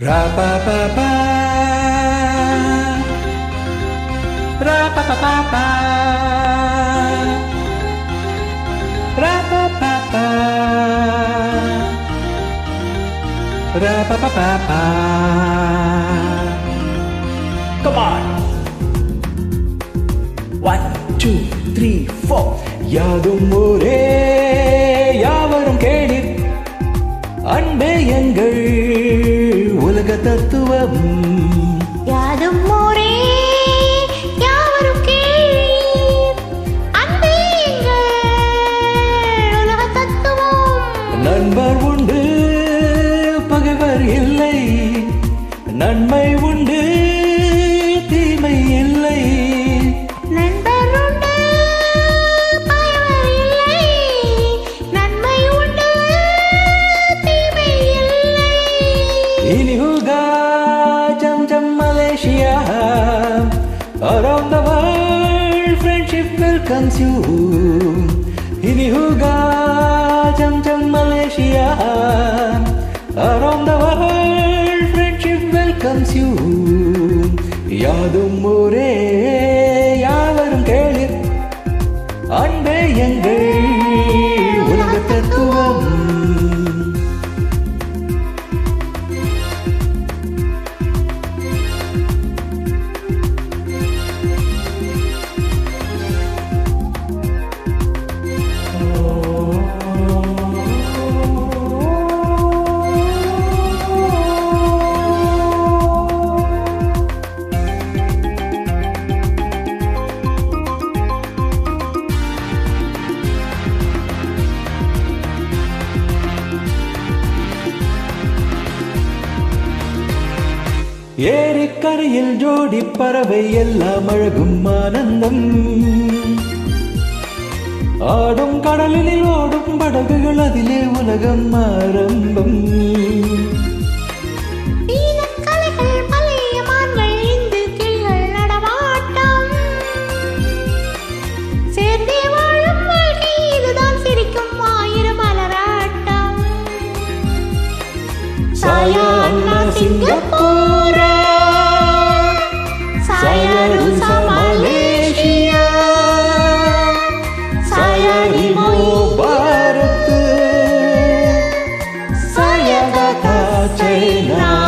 Ra-ba-ba-ba Ra-ba-ba-ba-ba Ra-ba-ba-ba Ra-ba-ba-ba-ba Come on. One, two, three, four. யாதும் ஊரே யாவரும் கேளீர் அன்பே எங்கள் Well. Shiyam. Around the world, friendship will consume. Hinihuga, Cham Cham Malaysia. Around the world, friendship will consume. Yadum Mure. ஏரிக்கரையில் ஜோடி பறவை எல்லாம் அழகும் ஆனந்தம். ஆடும் கடலில் ஓடும் படகுகள் அதிலே உலகம் ஆரம்பம். now.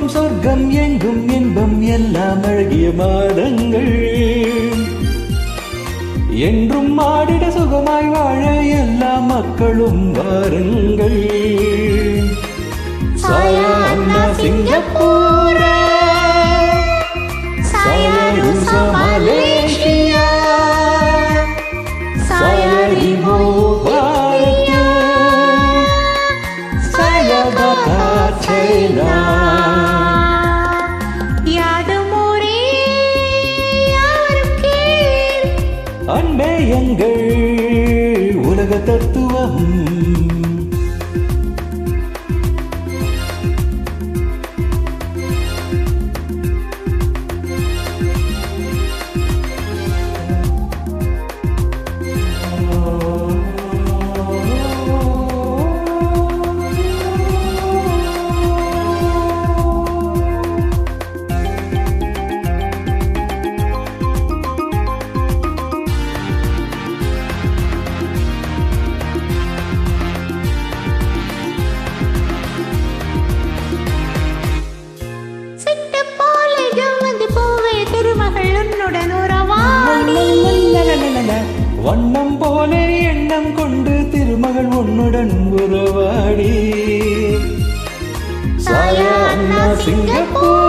எங்கும் சொர்க்கம் எங்கும் இன்பம் எல்லாம் அழகிய மாதங்கள். என்றும் மாடிட சுகமாய் வாழ எல்லா மக்களும் வாருங்கள். சாயா அண்ணா சிங்கப்பூரா. tertutup. திருமகள் உன்னுடன் உறவாடி. சாயா அண்ணா சிங்கப்பூரா.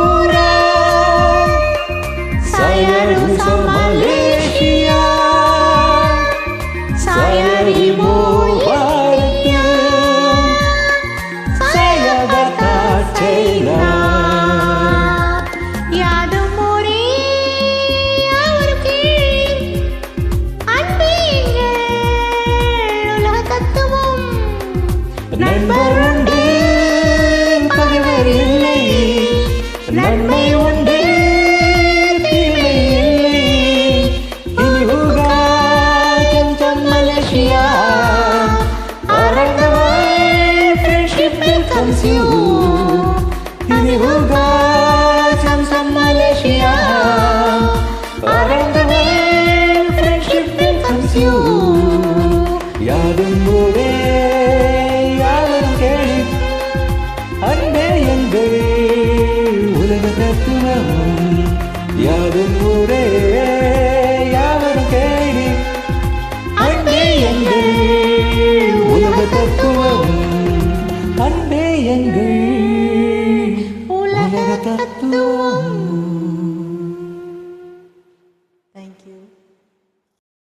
நன்மை உண்டு. தீமை இல்லை. இனி ஊகா சம்சம் மலேசியா அரங்கமாய் friendship welcomes you இனி ஊகா